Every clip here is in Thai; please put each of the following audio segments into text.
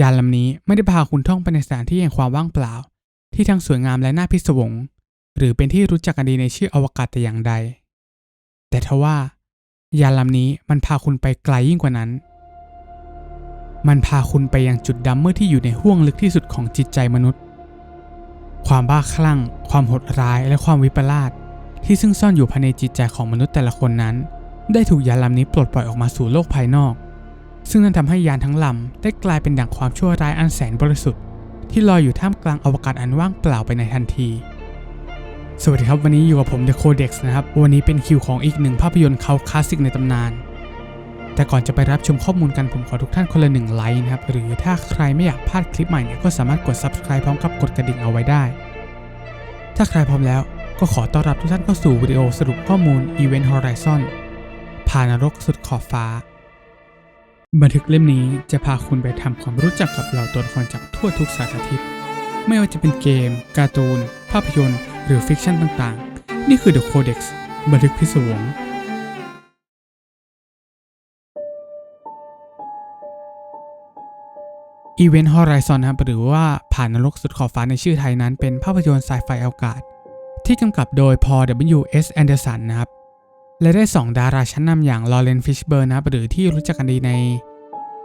ยานลำนี้ไม่ได้พาคุณท่องไปในสถานที่แห่งความว่างเปล่า ที่ทั้งสวยงามและน่าพิศวง หรือเป็นที่รู้จักกันดีในชื่ออวกาศแต่อย่างใด แต่ทว่า ยานลำนี้มันพาคุณไปไกลยิ่งกว่านั้น มันพาคุณไปยังจุดดำมืดที่อยู่ในห้วงลึกที่สุดของจิตใจมนุษย์ ความบ้าคลั่ง ความโหดร้ายและความวิปลาสที่ซึ่งซ่อนอยู่ภายในจิตใจของมนุษย์แต่ละคนนั้น ได้ถูกยานลำนี้ปลดปล่อยออกมาสู่โลกภายนอก ซึ่งนั่นทำให้ยานทั้งลำได้กลายเป็นดั่งความชั่วร้ายอันแสนบริสุทธิ์ที่ลอยอยู่ท่ามกลางอวกาศอันว่างเปล่าไปในทันที สวัสดีครับวันนี้อยู่กับผม The Codex นะครับ วันนี้เป็นคิวของอีกหนึ่งภาพยนตร์เขาคลาสสิกในตำนาน แต่ก่อนจะไปรับชมข้อมูลกันผมขอทุกท่านคนละหนึ่งไลค์นะครับ หรือถ้าใครไม่อยากพลาดคลิปใหม่เนี่ยก็สามารถกด subscribe พร้อมกับกดกระดิ่งเอาไว้ได้ ถ้าใครพร้อมแล้วก็ขอต้อนรับทุกท่านเข้าสู่วิดีโอสรุปข้อมูล Event Horizon ผ่านนรกสุดขอบฟ้า บันทึกเล่มนี้จะพาคุณไปทำความรู้จักกับเหล่าตัวละครจากทั่วทุกสารทิศ ไม่ว่าจะเป็นเกม การ์ตูน ภาพยนตร์ หรือฟิกชันต่างๆ นี่คือ The Codex บันทึกพิศวง Event Horizon นะครับหรือว่าผ่านนรกสุดขอบฟ้าในชื่อไทยนั้นเป็นภาพยนตร์ไซไฟอวกาศ ที่กำกับโดย Paul W. S. Anderson นะครับ และได้ 2 ดาราชั้นนำอย่างลอเรนฟิชเบอร์นะครับหรือที่รู้จักกันดีใน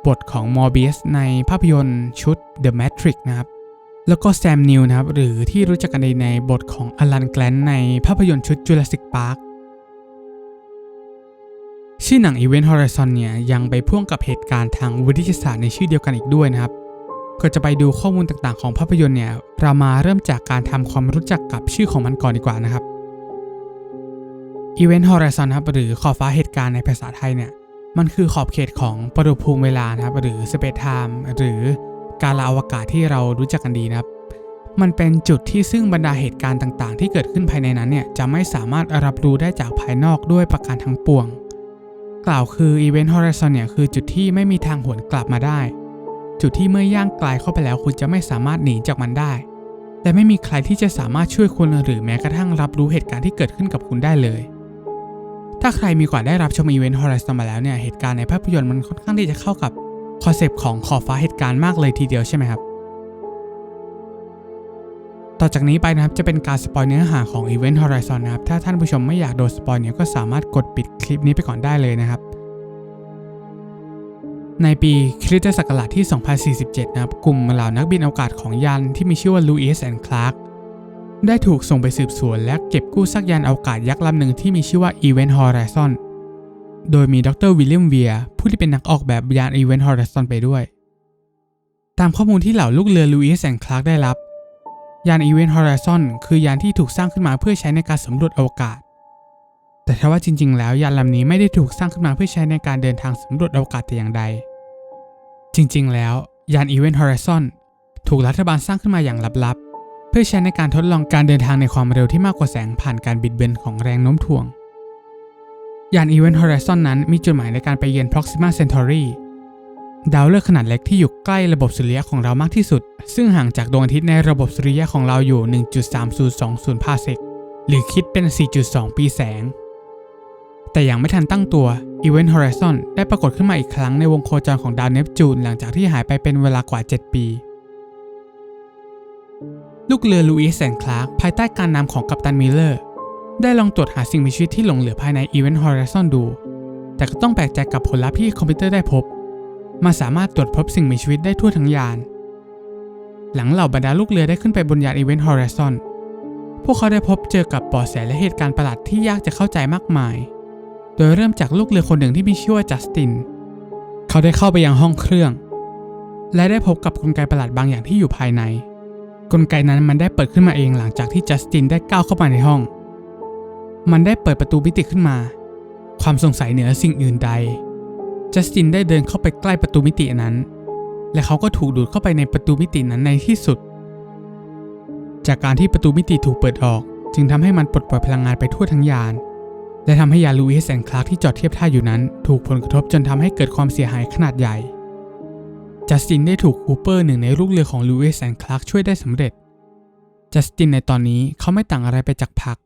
บทของมอร์เบียสในภาพยนตร์ชุด The Matrix นะครับ แล้วก็แซมนิวนะครับ หรือที่รู้จักกันดีในบทของอลันแกลนในภาพยนตร์ชุด Jurassic Park ชื่อหนัง Event Horizon เนี่ยยังไปพ่วงกับเหตุการณ์ทางวิทยาศาสตร์ในชื่อเดียวกันอีกด้วยนะครับ ก็จะไปดูข้อมูลต่างๆของภาพยนตร์เนี่ยเรามาเริ่มจากการทำความรู้จักกับชื่อของมันก่อนดีกว่านะครับ Event Horizon นครับหรือขอบฟ้าเหตุการณ์ในภาษาไทยเนี่ยมันคือขอบเขตของปรภูมิเวลานะครับหรือ Space Time หรือการละอวกาศที่เรารู้จักกันดีนะครับ มันเป็นจุดที่ซึ่งบรรดาเหตุการณ์ต่างๆ ที่เกิดขึ้นภายในนั้นเนี่ยจะไม่สามารถรับรู้ได้จากภายนอกด้วยประการทั้งปวง กล่าวคือ Event Horizon เนี่ยคือจุดที่ไม่มีทางหวนกลับมาได้ จุดที่เมื่อย่างไกลเข้าไปแล้วคุณจะไม่สามารถหนีจากมันได้และไม่มีใครที่จะสามารถช่วยคุณหรือแม้กระทั่งรับรู้เหตุการณ์ที่เกิดขึ้นกับคุณได้เลย ถ้าใครมีกว่าได้รับชม Event Horizon มาแล้วเนี่ยเหตุการณ์ในภาพยนตร์มันค่อนข้างที่จะเข้ากับคอนเซปต์ของขอบฟ้าเหตุการณ์มากเลยทีเดียวใช่ไหมครับ ต่อจากนี้ไปนะครับจะเป็นการสปอยเนื้อหาของ Event Horizon นะครับ ถ้าท่านผู้ชมไม่อยากโดนสปอยเนี่ยก็สามารถกดปิดคลิปนี้ไปก่อนได้เลยนะครับ ในปีคริสตศักราชที่ 2047 นะครับ กลุ่มเหล่านักบินอวกาศของยานที่มีชื่อว่า Lewis and Clark ได้ถูกส่งไปสืบสวนและเก็บกู้ซากยานอวกาศยักษ์ลำหนึ่งที่มีชื่อว่า Event Horizon โดยมีดรวิลเลียมเวียร์ผู้ที่เป็นนักออกแบบยาน Event Horizon ไปด้วย ตามข้อมูลที่เหล่าลูกเรือ Lewis and Clark ได้รับ ยาน Event Horizon คือยานที่ถูกสร้างขึ้นมาเพื่อใช้ในการสำรวจอวกาศ แต่ถ้าว่าจริง ๆ แล้วยานลำนี้ไม่ได้ถูกสร้างขึ้นมาเพื่อใช้ในการเดินทางสำรวจอวกาศแต่อย่างใด จริง ๆ แล้วยาน Event Horizon ถูกรัฐบาลสร้างขึ้นมาอย่างลับๆ เพื่อใช้ในการทดลองการเดินทางในความเร็วที่มากกว่าแสงผ่านการบิดเบือนของแรงโน้มถ่วง ยาน Event Horizon นั้นมีจุดหมายในการไปเยือน Proxima Centauri ดาวฤกษ์ขนาดเล็กที่อยู่ใกล้ระบบสุริยะของเรามากที่สุด ซึ่งห่างจากดวงอาทิตย์ในระบบสุริยะของเราอยู่ 1.3020 พาเซก หรือคิดเป็น 4.2 ปีแสง แต่ยังไม่ทันตั้งตัว Event Horizon ได้ปรากฏขึ้นมาอีกครั้งในวงโคจรของดาวเนปจูนหลังจากที่หายไปเป็นเวลากว่า 7 ปี ลูกเรือลูอิสแซนคลาร์กภายใต้การนำของกัปตันมิลเลอร์ ได้ลองตรวจหาสิ่งมีชีวิตที่หลงเหลือภายใน Event Horizon ดู แต่ก็ต้องแปลกใจกับผลลัพธ์ที่คอมพิวเตอร์ได้พบ มันสามารถตรวจพบสิ่งมีชีวิตได้ทั่วทั้งยาน หลังเหล่าบรรดาลูกเรือได้ขึ้นไปบนยาน Event Horizon พวกเขาได้พบเจอกับเบาะแสและเหตุการณ์ประหลาดที่ยากจะเข้าใจมากมาย โดยเริ่มจากลูกเรือคนหนึ่งที่มีชื่อว่าจัสติน เขาได้เข้าไปยังห้องเครื่อง และได้พบกับกลไกประหลาดบางอย่างที่อยู่ภายใน กลไกนั้นมันได้เปิดขึ้นมาเองหลังจากที่จัสตินได้ก้าวเข้ามาในห้อง มันได้เปิดประตูมิติขึ้นมา ความสงสัยเหนือสิ่งอื่นใด จัสตินได้เดินเข้าไปใกล้ประตูมิตินั้น และเขาก็ถูกดูดเข้าไปในประตูมิตินั้นในที่สุด จากการที่ประตูมิติถูกเปิดออก จึงทำให้มันปลดปล่อยพลังงานไปทั่วทั้งยาน และทำให้ยานลูอิสแอนคลาร์กที่จอดเทียบท่าอยู่นั้น ถูกผลกระทบจนทำให้เกิดความเสียหายขนาดใหญ่ จัสตินได้ถูกคูเปอร์หนึ่งในลูกเรือของลูอิสแอนคลาร์กช่วยได้สำเร็จ จัสตินในตอนนี้เขาไม่ต่างอะไรไปจากพัก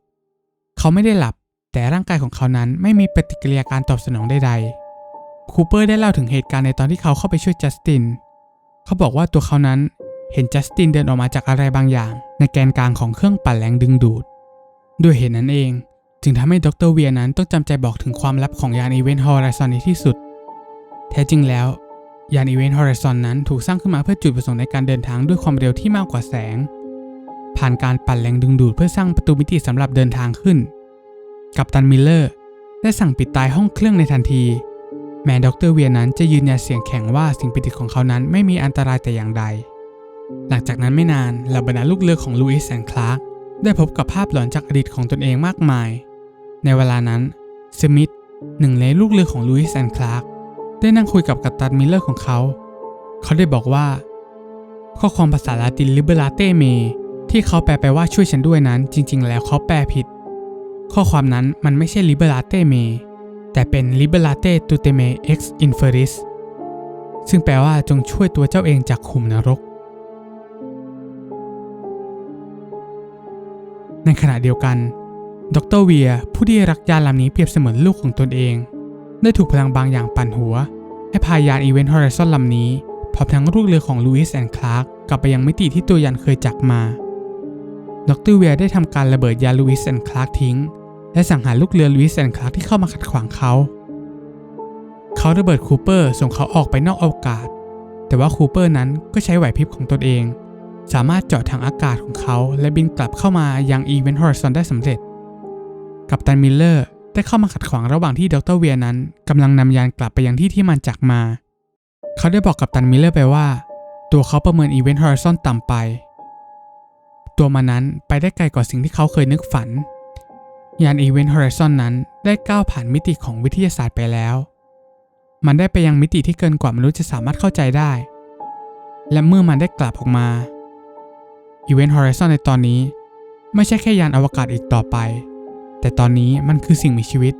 เขาไม่ได้หลับ แต่ร่างกายของเขานั้นไม่มีปฏิกิริยาการตอบสนองใดๆ คูเปอร์ได้เล่าถึงเหตุการณ์ในตอนที่เขาเข้าไปช่วยจัสติน เขาบอกว่าตัวเขานั้นเห็นจัสตินเดินออกมาจากอะไรบางอย่าง ในแกนกลางของเครื่องปั่นแรงดึงดูด ด้วยเหตุนั้นเอง จึงทำให้ดรเวียนั้นต้องจำใจบอกถึงความลับของยานอีเวนต์ฮอริซอนในที่สุด แท้จริงแล้ว ยานอีเวนต์ฮอริซอนนั้นถูกสร้างขึ้นมาเพื่อจุดประสงค์ในการเดินทางด้วยความเร็วที่มากกว่าแสง ผ่านการปั่นแรงดึงดูดเพื่อสร้างประตูมิติสำหรับเดินทางขึ้น กัปตันมิลเลอร์ได้สั่งปิดตายห้องเครื่องในทันที แม้ดรเวียนั้นจะยืนยันเสียงแข็งว่าสิ่งประดิของเขานั้นไม่มีอันตรายแต่อย่างใด หลังจากนั้นไม่นานเหล่าบรรดาลูกเรือของลูอิสแอนคลาร์กได้พบกับภาพหลอนจากอดีตของตนเองมากมาย ในเวลานั้นสมิธหนึ่งในลูกเรือของลูอิสแอนคลาร์ก ได้นั่งคุยกับกัปตันมิลเลอร์ของเขา เขาได้บอกว่า ข้อความภาษาลาตินลิเบ r าเตเมที่เขาแปลไปว่าช่วยฉันด้วยนั้น จริง ๆ แล้วเขาแปลผิด ข้อความนั้นมันไม่ใช่ liberate me แต่เป็น liberate tuteme ex inferis ซึ่งแปลว่าจงช่วยตัวเจ้าเองจากขุมนรก ในขณะเดียวกัน ดรเวียผู้ที่รักยานลำนี้เปรียบเสมือนลูกของตนเอง ได้ถูกพลังบางอย่างปั่นหัว ให้พายานอีเวนต์ฮอริซอนลำนี้พร้อมทั้งลูกเรือของลูอิสแอนด์คลาร์กกลับไปยังมิติที่ตัวยานเคยจักมา ดรเวียได้ทำการระเบิดยานลูอิสแอนด์คลาร์กทิ้ง และสังหารลูกเรือลูอิสแอนด์คลาร์กที่เข้ามาขัดขวางเขา เขาระเบิดคูเปอร์ส่งเขาออกไปนอกอวกาศ แต่ว่าคูเปอร์นั้นก็ใช้ไหวพริบของตนเอง สามารถเจาะทางอากาศของเขา และบินกลับเข้ามายังอีเวนต์ฮอริซอนได้สำเร็จ กัปตันมิลเลอร์ ได้เข้ามาขัดขวางระหว่างที่ดรเวียนั้นกำลังนำยานกลับไปยังที่ที่มันจากมา เขาได้บอกกับตันมิเลอร์ไปว่า ตัวเขาประเมินอีเวนต์ฮอริซอนต่ำไป ตัวมันนั้นไปได้ไกลกว่าสิ่งที่เขาเคยนึกฝัน ยานอีเวนต์ฮอริซอนนั้นได้ก้าวผ่านมิติของวิทยาศาสตร์ไปแล้ว มันได้ไปยังมิติที่เกินกว่ามนุษย์จะสามารถเข้าใจได้ และเมื่อมันได้กลับออกมาอีเวนต์ฮอริซอนในตอนนี้ ไม่ใช่แค่ยานอวกาศอีกต่อไป แต่ตอนนี้มันคือสิ่งมีชีวิต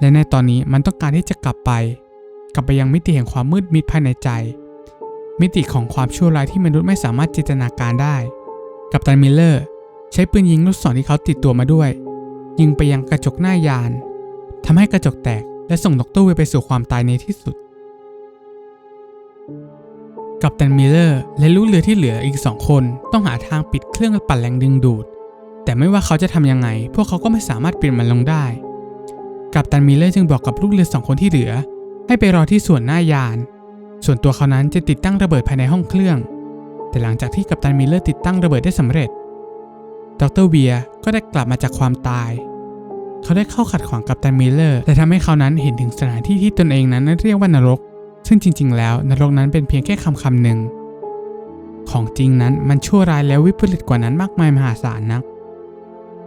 และในตอนนี้มันต้องการที่จะกลับไป กลับไปยังมิติแห่งความมืดมิดภายในใจ มิติของความชั่วร้ายที่มนุษย์ไม่สามารถจินตนาการได้ กัปตันมิลเลอร์ ใช้ปืนยิงลูกศรที่เขาติดตัวมาด้วย ยิงไปยังกระจกหน้ายานทำให้กระจกแตกและส่งดรเวย์ไปสู่ความตายในที่สุด กัปตันมิลเลอร์และลูกเรือที่เหลืออีกสองคนต้องหาทางปิดเครื่องปั่นแรงดึงดูด แต่ไม่ว่าเขาจะทำยังไง พวกเขาก็ไม่สามารถปิดมันลงได้ กัปตันมิลเลอร์จึงบอกกับลูกเรือสองคนที่เหลือ ให้ไปรอที่ส่วนหน้ายาน ส่วนตัวเขานั้นจะติดตั้งระเบิดภายในห้องเครื่อง แต่หลังจากที่กัปตันมิลเลอร์ติดตั้งระเบิดได้สำเร็จ ดรเวียก็ได้กลับมาจากความตาย เขาได้เข้าขัดขวางกัปตันมิลเลอร์และทำให้เขานั้นเห็นถึงสถานที่ที่ตนเองนั้นเรียกว่านรก ซึ่งจริง ๆ แล้วนรกนั้นเป็นเพียงแค่คำคำหนึ่งของจริงนั้นมันชั่วร้ายและวิปริตกว่านั้นมากมายมหาศาลนัก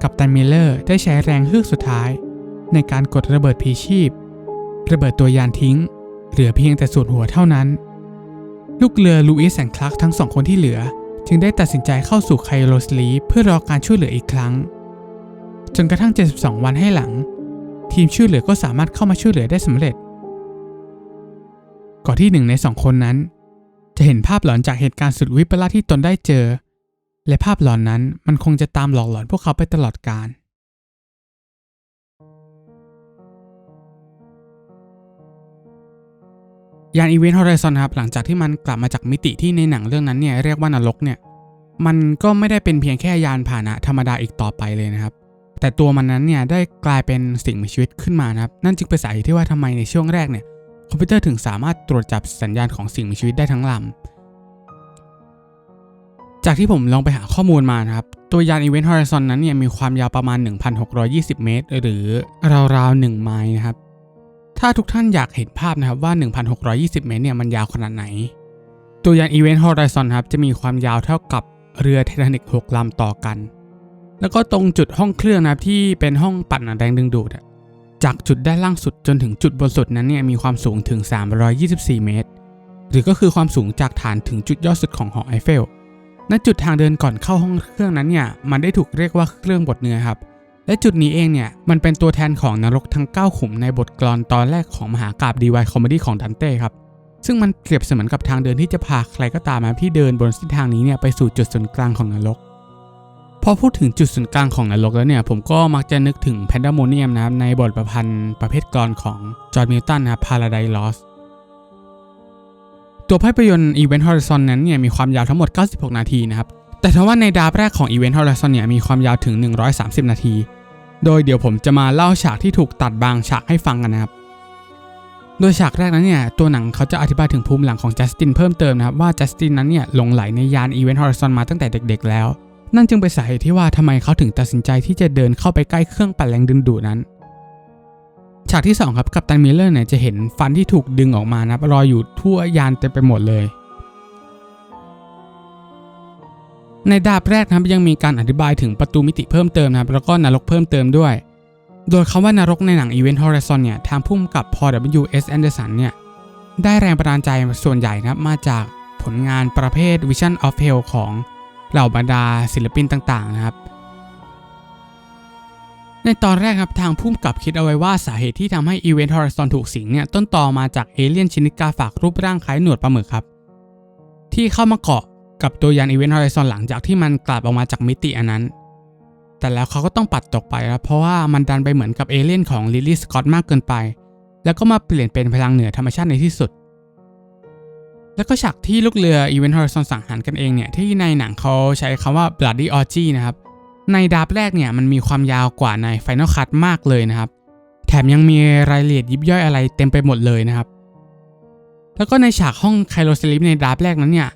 กัปตันมิลเลอร์ได้ใช้แรงฮึกสุดท้าย ในการกดระเบิดพีชีพ ระเบิดตัวยานทิ้ง เหลือเพียงแต่ส่วนหัวเท่านั้น ลูกเรือลูอิสแอนคลักทั้งสองคนที่เหลือ จึงได้ตัดสินใจเข้าสู่ไคโรสลีเพื่อรอการช่วยเหลืออีกครั้ง จนกระทั่ง 72 วันให้หลัง ทีมช่วยเหลือก็สามารถเข้ามาช่วยเหลือได้สำเร็จ ก่อนที่หนึ่งในสองคนนั้น จะเห็นภาพหลอนจากเหตุการณ์สุดวิปลาสที่ตนได้เจอ และภาพหลอนนั้นมันคงจะตามหลอกหลอนพวกเขาไปตลอดกาลยานอีเวนต์ฮอริซอนครับหลังจากที่มันกลับมาจากมิติที่ในหนังเรื่องนั้นเนี่ยเรียกว่านรกเนี่ยมันก็ไม่ได้เป็นเพียงแค่ยานพาหนะธรรมดาอีกต่อไปเลยนะครับ แต่ตัวมันนั้นเนี่ยได้กลายเป็นสิ่งมีชีวิตขึ้นมานะครับ นั่นจึงเป็นสาเหตุที่ว่าทำไมในช่วงแรกเนี่ยคอมพิวเตอร์ถึงสามารถตรวจจับสัญญาณของสิ่งมีชีวิตได้ทั้งลำ จากที่ผมลองไปหาข้อมูลมานะครับ ตัวยาน Event Horizon นั้นเนี่ยมีความยาวประมาณ 1,620 เมตร หรือราวๆ1ไมล์นะครับ ถ้าทุกท่านอยากเห็นภาพนะครับว่า 1,620 เมตรเนี่ยมันยาวขนาดไหน ตัวยาน Event Horizon ครับจะมีความยาวเท่ากับเรือไททานิก6ลำต่อกัน แล้วก็ตรงจุดห้องเครื่องนะครับที่เป็นห้องปั่นแรงดึงดูดอะจากจุดด้านล่างสุดจนถึงจุดบนสุดนั้นเนี่ยมีความสูงถึง 324 เมตร หรือก็คือความสูงจากฐานถึงจุดยอดสุดของหอไอเฟล ณจุดทางเดินก่อนเข้าห้องเครื่องนั้นเนี่ยมันได้ถูกเรียกว่าเครื่องบดเนื้อครับ และจุดนี้เองเนี่ยมันเป็นตัวแทนของนรกทั้ง 9 ขุมในบทกลอนตอนแรกของมหากราบดีวายคอมเมดี้ของดันเต้ครับซึ่งมันเปรียบเสมือนกับทางเดินที่จะพาใครก็ตามมาที่เดินบนเส้นทางนี้เนี่ยไปสู่จุดศูนย์กลางของนรก พอพูดถึงจุดศูนย์กลางของนรกแล้วเนี่ยผมก็มักจะนึกถึงแพนด a โมเนียมนะครับในบทประพันธ์ประเภทกลอนของจอร์ดมิลตันนะครับ Paradise Lost ตัวภาพยนตร์ Event Horizon นั้นเนี่ยมีความยาวทั้งหมด 96 นาทีนะครับ แต่ทว่าในดาฟแรกของ Event Horizon เนี่ยมีความยาวถึง 130 นาที โดยเดี๋ยวผมจะมาเล่าฉากที่ถูกตัดบางฉากให้ฟังกันนะครับ โดยฉากแรกนั้นเนี่ยตัวหนังเขาจะอธิบายถึงภูมิหลังของจัสตินเพิ่มเติมนะครับว่าจัสตินนั้นเนี่ยหลงไหลในยาน Event Horizon มาตั้งแต่เด็ก ๆ แล้ว นั่นจึงเป็นสาเหตุที่ว่าทำไมเขาถึงตัดสินใจที่จะเดินเข้าไปใกล้เครื่องปั่นแรงดึงดูดนั้น ฉากที่ 2 ครับกัปตันมิลเลอร์เนี่ยจะเห็นฟันที่ถูกดึงออกมานะครับรอยอยู่ทั่วยานเต็มไปหมดเลย ในดาบแรกนะครับยังมีการอธิบายถึงประตูมิติเพิ่มเติมนะครับแล้วก็นรกเพิ่มเติมด้วย โดยคำว่านรกในหนัง Event Horizon เนี่ยทางพุ่มกับพอ W.S. Anderson เนี่ยได้แรงบันดาลใจส่วนใหญ่นะครับมาจากผลงานประเภท Vision of Hell ของเหล่าบรรดาศิลปินต่างๆนะครับ ในตอนแรกครับทางพุ่มกับคิดเอาไว้ว่าสาเหตุที่ทำให้ Event Horizon ถูกสิงเนี่ยต้นตอมาจากเอเลี่ยนชนิดกาฝากรูปร่างคล้ายหนวดปลาหมึกครับ ที่เข้ามาเกาะกับตัวยาน Event Horizon หลังจากที่มันกลับออกมาจากมิติอันนั้น แต่แล้วเขาก็ต้องปัดตกไปครับเพราะว่ามันดันไปเหมือนกับเอเลี่ยนของลิลลี่สกอตมากเกินไป แล้วก็มาเปลี่ยนเป็นพลังเหนือธรรมชาติในที่สุด แล้วก็ฉากที่ลูกเรือ Event Horizon สังหารกันเองเนี่ยที่ในหนังเขาใช้คำว่า Bloody Orgy นะครับ ในดาบแรกเนี่ยมันมีความยาวกว่าใน Final Cut มากเลยนะครับ แถมยังมีรายละเอียดยิบย่อยอะไรเต็มไปหมดเลยนะครับ แล้วก็ในฉากห้องไคลโรเลิฟในดาบแรกนั้นเนี่ย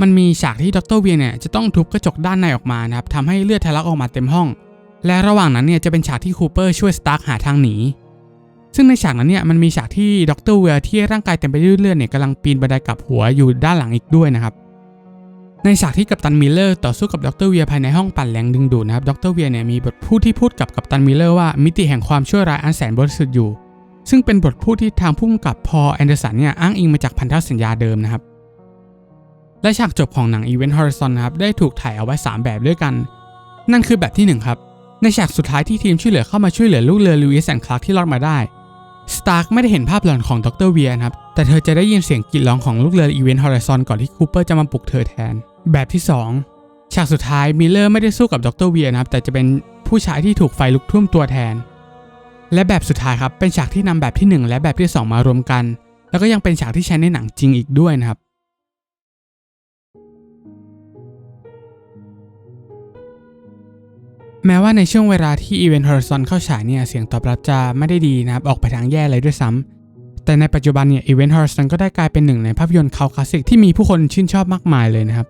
มันมีฉากที่ดรเวียเนี่ยจะต้องทุบกระจกด้านในออกมานะครับทำให้เลือดทะลักออกมาเต็มห้อง และระหว่างนั้นเนี่ยจะเป็นฉากที่คูเปอร์ช่วยสตาร์กหาทางหนีซึ่งในฉากนั้นเนี่ยมันมีฉากที่ดรเวียที่ร่างกายเต็มไปด้วยเลือดเนี่ยกำลังปีนบันไดกลับหัวอยู่ด้านหลังอีกด้วยนะครับ ในฉากที่กัปตันมิลเลอร์ต่อสู้กับดรเวียภายในห้องปั่นแรงดึงดูดนะครับ ดรเวียเนี่ยมีบทพูดที่พูดกับกัปตันมิลเลอร์ว่ามิติแห่งความชั่วร้ายอันแสนบริสุทธิ์อยู่ ซึ่งเป็นบทพูดที่ทางผู้กำกับพอแอนเดอร์สันเนี่ยอ้างอิงมาจากพันธสัญญาเดิมนะครับ และฉากจบของหนัง Event Horizon นนะครับได้ถูกถ่ายเอาไว้ 3 แบบด้วยกัน นั่นคือแบบที่1ครับ ในฉากสุดท้ายที่ทีมช่วยเหลือเข้ามาช่วยเหลือลูกเรือลูอิสแอนคลาร์กที่รอดมาได้ สตาร์กไม่ได้เห็นภาพหลอนของดรเวียนะครับ แต่เธอจะได้ยินเสียงกรีดร้องของลูกเรือ Event Horizon ก่อนที่คูเปอร์จะมาปลุกเธอแทน แบบที่ 2 ฉากสุดท้ายมิลเลอร์ไม่ได้สู้กับดรเวียนะครับ แต่จะเป็นผู้ชายที่ถูกไฟลุกท่วมตัวแทน และแบบสุดท้ายครับเป็นฉากที่นำแบบที่ 1 และแบบที่ 2 มารวมกัน แล้วก็ยังเป็นฉากที่ใช้ในหนังจริงอีกด้วยนะครับแม้ว่าในช่วงเวลาที่ Event Horizon เข้าฉายเนี่ยเสียงตอบรับจะไม่ได้ดีนะครับ ออกไปทางแย่เลยด้วยซ้ำแต่ในปัจจุบันเนี่ย Event Horizon ก็ได้กลายเป็นหนึ่งในภาพยนตร์คลาสสิกที่มีผู้คนชื่นชอบมากมายเลยนะครับ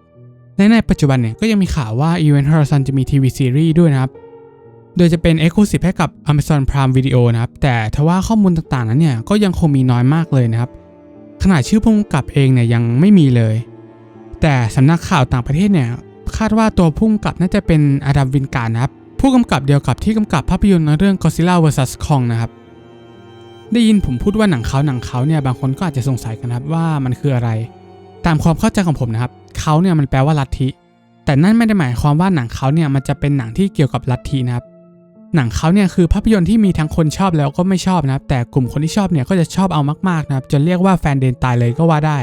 และในปัจจุบันเนี่ยก็ยังมีข่าวว่า Event Horizon จะมีทีวีซีรีส์ด้วยนะครับ โดยจะเป็น Exclusive ให้กับ Amazon Prime Video นะครับ แต่ทว่าข้อมูลต่างๆนั้นเนี่ยก็ยังคงมีน้อยมากเลยนะครับ ขนาดชื่อผู้กำกับเองเนี่ยยังไม่มีเลย แต่สำนักข่าวต่างประเทศเนี่ยคาดว่าตัวผู้กำกับน่าจะเป็นอดัมวินการนะครับ ผู้กำกับเดียวกับที่กำกับภาพยนตร์เรื่อง Godzilla vs Kong นะครับได้ยินผมพูดว่าหนังเขาหนังเขาเนี่ยบางคนก็อาจจะสงสัยกันนะครับว่ามันคืออะไร ตามความเข้าใจของผมนะครับเขาเนี่ยมันแปลว่าลัทธิ แต่นั่นไม่ได้หมายความว่าหนังเขาเนี่ยมันจะเป็นหนังที่เกี่ยวกับลัทธินะครับ หนังเขาเนี่ยคือภาพยนตร์ที่มีทั้งคนชอบแล้วก็ไม่ชอบนะครับ แต่กลุ่มคนที่ชอบเนี่ยก็จะชอบเอามากๆนะครับจนเรียกว่าแฟนเดนตายเลยก็ว่าได้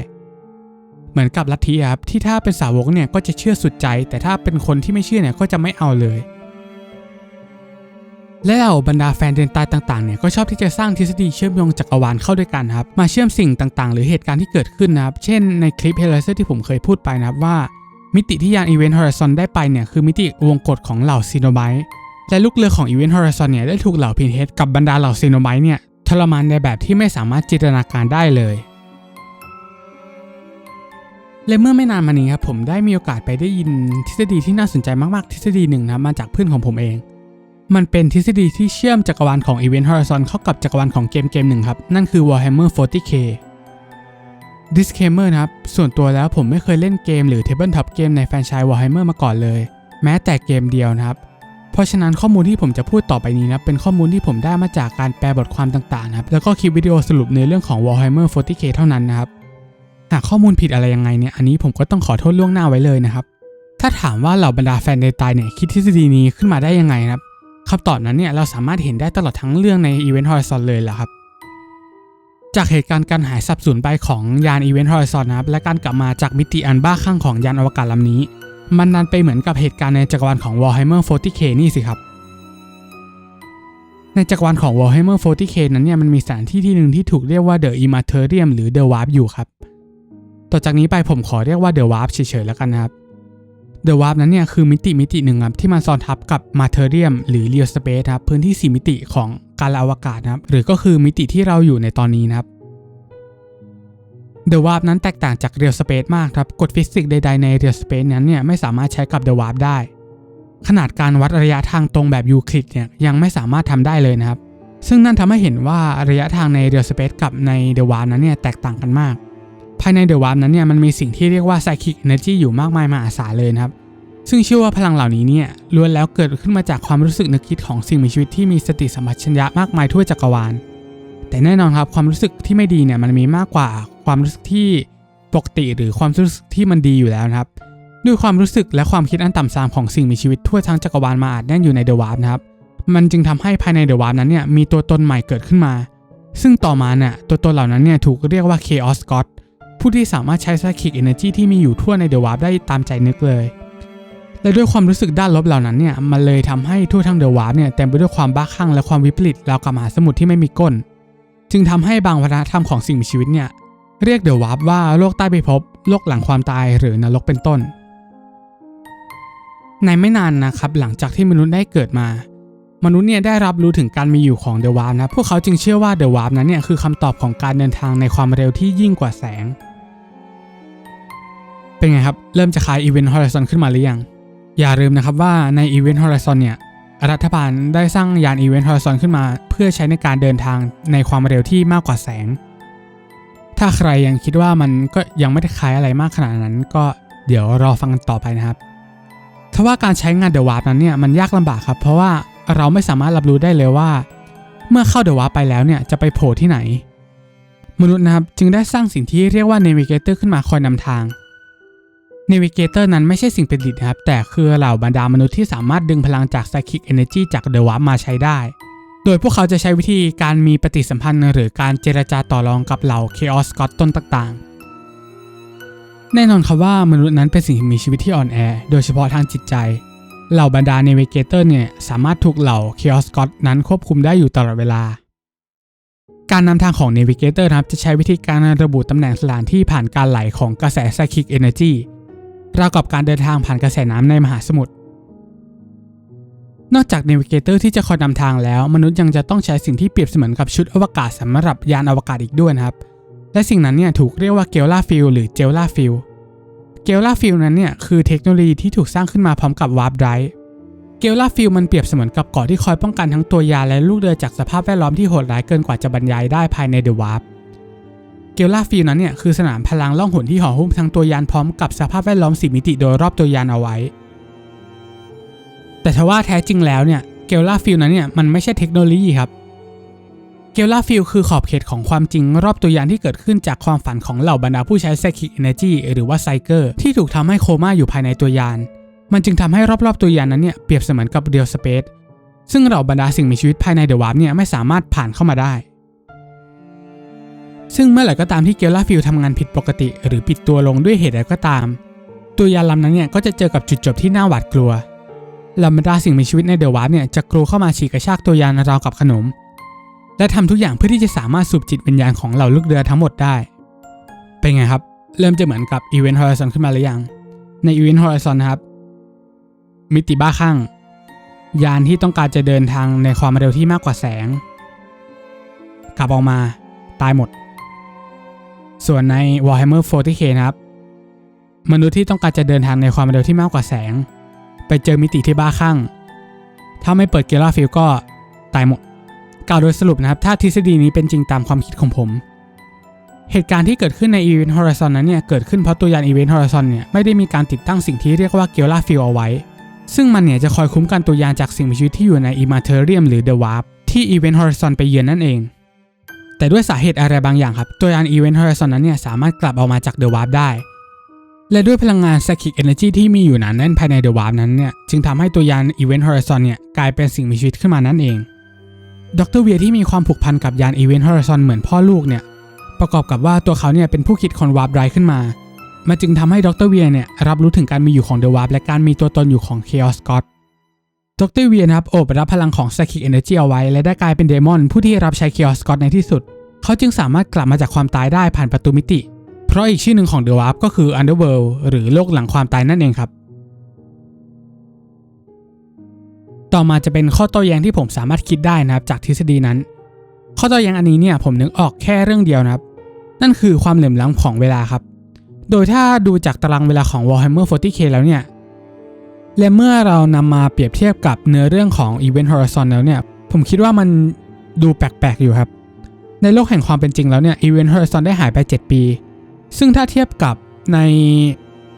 เหมือนกับลัทธิครับที่ถ้าเป็นสาวกเนี่ยก็จะเชื่อสุดใจ แต่ถ้าเป็นคนที่ไม่เชื่อเนี่ยก็จะไม่เอาเลย และเหล่าบรรดาแฟนเดนตายต่างๆเนี่ยก็ชอบที่จะสร้างทฤษฎีเชื่อมโยงจักรวาลเข้าด้วยกันครับมาเชื่อมสิ่งต่างๆ หรือเหตุการณ์ที่เกิดขึ้นนะครับเช่นในคลิปเฮลเซอร์ที่ผมเคยพูดไปนะครับว่า มิติที่ยาน Event Horizon ได้ไปเนี่ยคือมิติวงกฏของเหล่าซีโนไบต์และลูกเรือของ Event Horizon เนี่ยได้ถูกเหล่าพินเฮดกับบรรดาเหล่าซีโนไบต์เนี่ยทรมานในแบบที่ไม่สามารถจินตนาการได้เลยและเมื่อไม่นานมานี้ครับผมได้มีโอกาสไปได้ยินทฤษฎีที่น่าสนใจมากๆ ทฤษฎีหนึ่งนะมาจากเพื่อนของผมเอง มันเป็นทฤษฎีที่เชื่อมจักรวาลของ Event Horizon เข้ากับจักรวาลของเกมเกมหนึ่งครับ นั่นคือ Warhammer 40k Disclaimer นะครับ ส่วนตัวแล้วผมไม่เคยเล่นเกมหรือ Tabletop เกมในแฟรนไชส์ Warhammer มาก่อนเลย แม้แต่เกมเดียวนะครับ เพราะฉะนั้นข้อมูลที่ผมจะพูดต่อไปนี้นะเป็นข้อมูลที่ผมได้มาจากการแปลบทความต่างๆนะครับแล้วก็คลิปวิดีโอสรุปในเรื่องของ Warhammer 40k เท่านั้นนะครับหากข้อมูลผิดอะไรยังไงเนี่ยอันนี้ผมก็ต้องขอโทษล่วงหน้าไว้เลยนะครับถ้าถามว่าเหล่าบรรดาแฟนเดตายเนี่ยคิดทฤษฎีนี้ขึ้นมาได้ยังไงครับ คำตอบนั้นเนี่ยเราสามารถเห็นได้ตลอดทั้งเรื่องใน Event Horizon เลยแหละครับ จากเหตุการณ์การหายสับสูญไปของยาน Event Horizon นะครับและการกลับมาจากมิติอันบ้าคลั่งของยานอวกาศลำนี้ มันนันไปเหมือนกับเหตุการณ์ในจักรวาลของ Warhammer 40k นี่สิครับในจักรวาลของ Warhammer 40k นั้นเนี่ยมันมีสถานที่ที่หนึ่งที่ถูกเรียกว่า The Immaterium หรือ The Warp อยู่ครับ ต่อจากนี้ไปผมขอเรียกว่าเดอะวาร์ปเฉยๆแล้วกันนะครับ เดอะวาร์ปนั้นเนี่ยคือมิติมิติหนึ่งครับที่มันซ้อนทับกับมาเทเรียมหรือเรียลสเปซครับพื้นที่ 4 มิติของการอวกาศนะครับหรือก็คือมิติที่เราอยู่ในตอนนี้นะครับเดอะวาร์ปนั้นแตกต่างจากเรียลสเปซมากครับกฎฟิสิกส์ใดๆในเรียลสเปซนั้นเนี่ยไม่สามารถใช้กับเดอะวาร์ปได้ ขนาดการวัดระยะทางตรงแบบยูคลิดเนี่ยยังไม่สามารถทำได้เลยนะครับ ซึ่งนั่นทำให้เห็นว่าระยะทางในเรียลสเปซกับในเดอะวาร์ปนั้นเนี่ยแตกต่างกันมากายในเดอะวาร์ปนั้นเนี่ยมันมีสิ่งที่เรียกว่าไซคิกเอเนจีอยู่มากมายมหาศาลเลยนะครับ ซึ่งเชื่อว่าพลังเหล่านี้เนี่ยล้วนแล้วเกิดขึ้นมาจากความรู้สึกนึกคิดของสิ่งมีชีวิตที่มีสติสัมปชัญญะมากมายทั่วจักรวาล แต่แน่นอนครับความรู้สึกที่ไม่ดีเนี่ยมันมีมากกว่าความรู้สึกที่ปกติหรือความรู้สึกที่มันดีอยู่แล้วนะครับด้วยความรู้สึกและความคิดอันต่ำทรามของสิ่งมีชีวิตทั่วทั้งจักรวาลมาอาจแน่นอยู่ในเดอะวาร์ปนะครับ มันจึงทำให้ภายในเดอะวาร์ปนั้นเนี่ยมีตัวตนใหม่เกิดขึ้นมา ซึ่งต่อมาเนี่ยตัวตนเหล่านั้นเนี่ยถูกเรียกว่า Chaos God ผู้ที่สามารถใช้ Psychic Energy ที่มีอยู่ทั่วในเดอะวาร์ปได้ตามใจนึกเลย และด้วยความรู้สึกด้านลบเหล่านั้นเนี่ยมันเลยทำให้ทั่วทั้งเดอะวาร์ปเนี่ยเต็มไปด้วยความบ้าคลั่งและความวิปริตราวกับมหาสมุทรที่ไม่มีก้น จึงทำให้บางวัฒนธรรมของสิ่งมีชีวิตเนี่ยเรียกเดอะวาร์ปว่าโลกใต้พิภพโลกหลังความตายหรือนรกเป็นต้น ในไม่นานนะครับหลังจากที่มนุษย์ได้เกิดมา มนุษย์เนี่ยได้รับรู้ถึงการมีอยู่ของเดอะวาร์ปนะพวกเขาจึงเชื่อว่าเดอะวาร์ปนั้นเนี่ยคือคำตอบของการเดินทางในความเร็วที่ยิ่งกว่าแสง เป็นไงครับ เริ่มจะคลายอีเวนต์ฮอริซอนขึ้นมาหรือยัง อย่าลืมนะครับว่าในอีเวนต์ฮอริซอนเนี่ย รัฐบาลได้สร้างยานอีเวนต์ฮอริซอนขึ้นมา เพื่อใช้ในการเดินทางในความเร็วที่มากกว่าแสง ถ้าใครยังคิดว่ามันก็ยังไม่ได้คล้ายอะไรมากขนาดนั้น ก็เดี๋ยวรอฟังกันต่อไปนะครับทว่าการใช้งานเดอะวาร์ปนั้นเนี่ยมันยากลำบากครับ เพราะว่าเราไม่สามารถรับรู้ได้เลยว่า เมื่อเข้าเดอะวาร์ปไปแล้วเนี่ยจะไปโผล่ที่ไหน มนุษย์นะครับจึงได้สร้างสิ่งที่เรียกว่า Navigator ขึ้นมาคอยนำทาง Navigator นั้นไม่ใช่สิ่งประดิษฐ์นะครับ แต่คือเหล่าบรรดามนุษย์ที่สามารถดึงพลังจาก Psychic Energy จากเดอะวาร์มาใช้ได้ โดยพวกเขาจะใช้วิธีการมีปฏิสัมพันธ์ หรือการเจรจาต่อรองกับเหล่า Chaos God ต้นต่างๆ แน่นอนครับว่ามนุษย์นั้นเป็นสิ่งที่มีชีวิตที่อ่อนแอ โดยเฉพาะทางจิตใจ เหล่าบรรดา Navigator เนี่ยสามารถถูกเหล่า Chaos God นั้นควบคุมได้อยู่ตลอดเวลาการนำทางของ Navigator นะครับจะใช้วิธีการระบุตำแหน่งสถานที่ผ่านการไหลของกระแส Psychic Energy ราวกับการเดินทางผ่านกระแสน้ำในมหาสมุทร นอกจาก Navigator ที่จะคอยนำทางแล้ว มนุษย์ยังจะต้องใช้สิ่งที่เปรียบเสมือนกับชุดอวกาศสำหรับยานอวกาศอีกด้วยนะครับ และสิ่งนั้นเนี่ยถูกเรียกว่าเกลลาฟิลหรือเจลลาฟิลเกลลาฟิลนั้นเนี่ยคือเทคโนโลยีที่ถูกสร้างขึ้นมาพร้อมกับวาร์ปไดรฟ์เกลลาฟิลมันเปรียบเสมือนกับเกาะที่คอยป้องกันทั้งตัวยานและลูกเรือจากสภาพแวดล้อมที่โหดร้ายเกินกว่าจะบรรยายได้ภายในเดอะวาร์ป เกลลาฟิลนั้นเนี่ยคือสนามพลังล่องหนที่ห่อหุ้มทั้งตัวยานพร้อมกับสภาพแวดล้อมสีมิติโดยรอบตัวยานเอาไว้ แต่ทว่าแท้จริงแล้วเนี่ยเกลลาฟิลนั้นเนี่ยมันไม่ใช่เทคโนโลยีครับเกลลาฟิลคือขอบเขตของความจริงรอบตัวยานที่เกิดขึ้นจากความฝันของเหล่าบรรดาผู้ใช้ Psychic Energy หรือว่าไซเกอร์ที่ถูกทำให้โคม่าอยู่ภายในตัวยาน มันจึงทำให้รอบๆตัวยานนั้นเนี่ยเปรียบเสมือนกับเรียลสเปซซึ่งเหล่าบรรดาสิ่งมีชีวิตภายในเดอะวาร์ปเนี่ยไม่สามารถผ่านเข้ามาได้ ซึ่งเมื่อไหร่ก็ตามที่เกลลาฟิลทำงานผิดปกติ หรือปิดตัวลงด้วยเหตุใดก็ตาม ตัวยานลำนั้นเนี่ยก็จะเจอกับจุดจบที่น่าหวาดกลัวล่าบรรดาสิ่งมีชีวิตในเดอะวาร์ปเนี่ยจะกรูเข้ามาฉีกกระชากตัวยานราวกับขนม และทำทุกอย่างเพื่อที่จะสามารถสูบจิตวิญญาณของเหล่าลูกเรือทั้งหมดได้ เป็นไงครับ เริ่มจะเหมือนกับอีเวนต์ฮอริซอนขึ้นมาหรือยัง ในอีเวนต์ฮอริซอนนะครับ มิติบ้าคลั่งยานที่ต้องการจะเดินทางในความเร็วที่มากกว่าแสง กลับออกมาตายหมด ส่วนใน Warhammer 40k นะครับ มนุษย์ที่ต้องการจะเดินทางในความเร็วที่มากกว่าแสง ไปเจอมิติที่บ้าคลั่ง ถ้าไม่เปิดเกลาฟิลก็ตายหมด กล่าวโดยสรุปนะครับ ถ้าทฤษฎีนี้เป็นจริงตามความคิดของผม เหตุการณ์ที่เกิดขึ้นใน Event Horizon นั้นเนี่ย เกิดขึ้นเพราะตัวยาน Event Horizon เนี่ยไม่ได้มีการติดตั้งสิ่งที่เรียกว่าเกลาฟิลเอาไว้ ซึ่งมันเนี่ยจะคอยคุ้มกันตัวยานจากสิ่งมีชีวิตที่อยู่ใน Immaterium หรือ The Warp ที่ Event Horizon ไปเยือนนั่นเอง แต่ด้วยสาเหตุอะไรบางอย่างครับตัวยาน Event Horizon นั้นเนี่ยสามารถกลับออกมาจาก The Warp ได้ และด้วยพลังงาน Psychic Energy ที่มีอยู่หนาแน่นภายใน The Warp นั้นเนี่ยจึงทำให้ตัวยาน Event Horizon เนี่ยกลายเป็นสิ่งมีชีวิตขึ้นมานั่นเองดรเวียที่มีความผูกพันกับยาน Event Horizon เหมือนพ่อลูกเนี่ยประกอบกับว่าตัวเขาเนี่ยเป็นผู้คิดคนวาร์ปไดขึ้นมามันจึงทำให้ดรเวียเนี่ยรับรู้ถึงการมีอยู่ของเดอะวาร์ปและการมีตัวตนอยู่ของ Chaos God ดรเวียนะครับโอบรับพลังของ Psychic Energy เอาไว้ และได้กลายเป็นเดมอนผู้ที่รับใช้ Chaos God ในที่สุด เขาจึงสามารถกลับมาจากความตายได้ผ่านประตูมิติ เพราะอีกชื่อหนึ่งของ The Warp ก็คือ Underworld หรือโลกหลังความตายนั่นเองครับ ต่อมาจะเป็นข้อโต้แย้งที่ผมสามารถคิดได้นะครับจากทฤษฎีนั้น ข้อโต้แย้งอันนี้เนี่ยผมนึกออกแค่เรื่องเดียวนะครับ นั่นคือความเหลื่อมล้ำของเวลาครับ โดยถ้าดูจากตารางเวลาของ Warhammer 40k แล้วเนี่ย และเมื่อเรานำมาเปรียบเทียบกับเนื้อเรื่องของ Event Horizon แล้วเนี่ย ผมคิดว่ามันดูแปลกๆ อยู่ครับ ในโลกแห่งความเป็นจริงแล้วเนี่ย Event Horizon ได้หายไป 7 ปี ซึ่งถ้าเทียบกับใน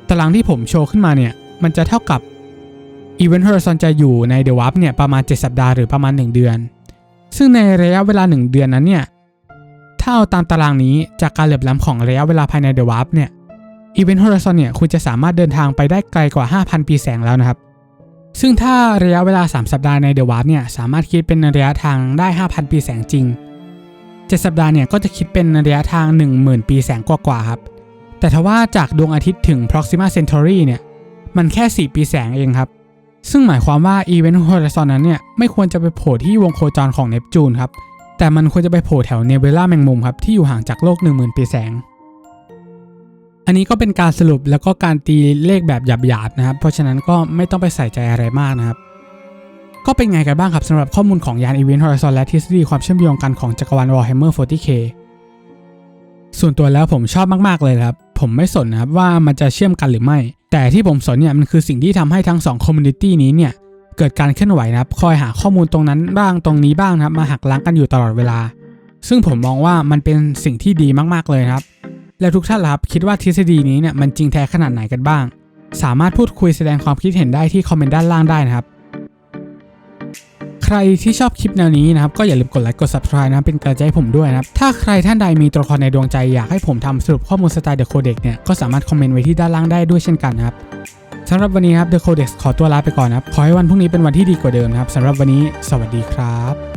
ตารางที่ผมโชว์ขึ้นมาเนี่ย มันจะเท่ากับ Event Horizon จะอยู่ใน The Warp เนี่ยประมาณ 7 สัปดาห์หรือประมาณ 1 เดือน ซึ่งในระยะเวลา 1 เดือนนั้นเนี่ย ถ้าเอาตามตารางนี้จากการเหลื่อมล้ำของระยะเวลาภายใน The Warp เนี่ย Event Horizon เนี่ยคุณจะสามารถเดินทางไปได้ไกลกว่า 5,000 ปีแสงแล้วนะครับ ซึ่งถ้าระยะเวลา 3 สัปดาห์ใน The Warp เนี่ยสามารถคิดเป็นระยะทางได้ 5,000 ปีแสงจริง 7 สัปดาห์เนี่ยก็จะคิดเป็นระยะทาง 10,000 ปีแสงกว่าๆครับ แต่ทว่าจากดวงอาทิตย์ถึง Proxima Centauri เนี่ยมันแค่ 4 ปีแสงเองครับ ซึ่งหมายความว่า Event Horizon นั้นเนี่ยไม่ควรจะไปโผล่ที่วงโคจรของเนปจูนครับแต่มันควรจะไปโผล่แถวเนเบล่าแมงมุมครับที่อยู่ห่างจากโลก 10,000 ปีแสง อันนี้ก็เป็นการสรุปแล้วก็การตีเลขแบบหยาบๆนะครับ เพราะฉะนั้นก็ไม่ต้องไปใส่ใจอะไรมากนะครับ ก็เป็นไงกันบ้างครับสำหรับข้อมูลของยาน Event Horizon และทฤษฎีความเชื่อมโยงกันของจักรวาล Warhammer 40k ส่วนตัวแล้วผมชอบมากๆเลยครับ ผมไม่สนนะครับว่ามันจะเชื่อมกันหรือไม่ แต่ที่ผมสนเนี่ยมันคือสิ่งที่ทำให้ทั้ง2 community นี้เนี่ยเกิดการเคลื่อนไหวนะครับ คอยหาข้อมูลตรงนั้นบ้างตรงนี้บ้างนะครับ มาหักล้างกันอยู่ตลอดเวลา ซึ่งผมมองว่ามันเป็นสิ่งที่ดีมากๆเลยครับ แล้วทุกท่านล่ะครับคิดว่าทฤษฎีนี้เนี่ยมันจริงแท้ขนาดไหนกันบ้าง สามารถพูดคุยแสดงความคิดเห็นได้ที่คอมเมนต์ด้านล่างได้นะครับ ใครที่ชอบคลิปแนวนี้นะครับก็อย่าลืมกดไลค์กด subscribe นะเป็นกำลังใจให้ผมด้วยนะครับ ถ้าใครท่านใดมีตัวละครในดวงใจอยากให้ผมทำสรุปข้อมูลสไตล์ The Codex เนี่ยก็สามารถคอมเมนต์ไว้ที่ด้านล่างได้ด้วยเช่นกันนะครับสำหรับวันนี้ครับ The Codex ขอตัวลาไปก่อนนะครับ ขอให้วันพรุ่งนี้เป็นวันที่ดีกว่าเดิมนะครับสำหรับวันนี้ สวัสดีครับ